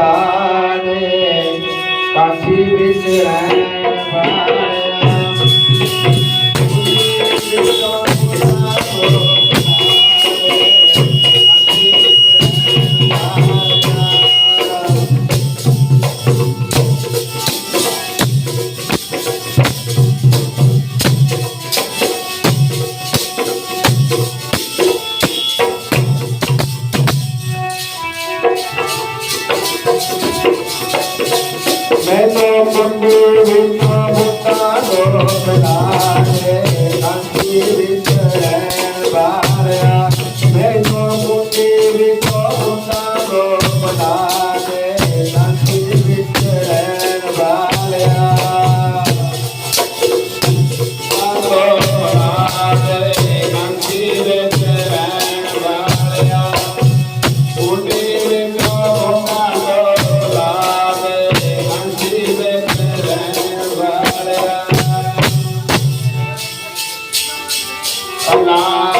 लाले काशी विश्राम ਮੈਂ ਤਾਂ ਮੰਗੇ ਵਿੱਚ அல்லாஹ்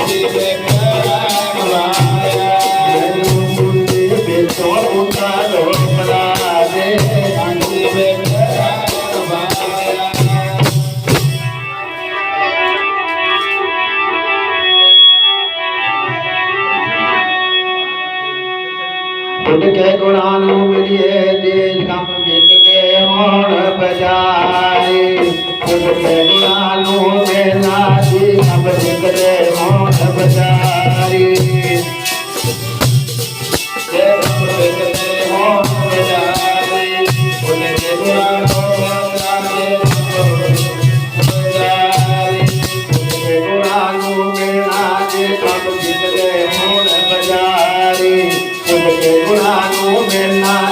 उनके गुणानु मिलिए तेज कम जित के मोड़ बजाए उनके गुणानु मिला जी कम जित के मोड़ बजाए ごめん。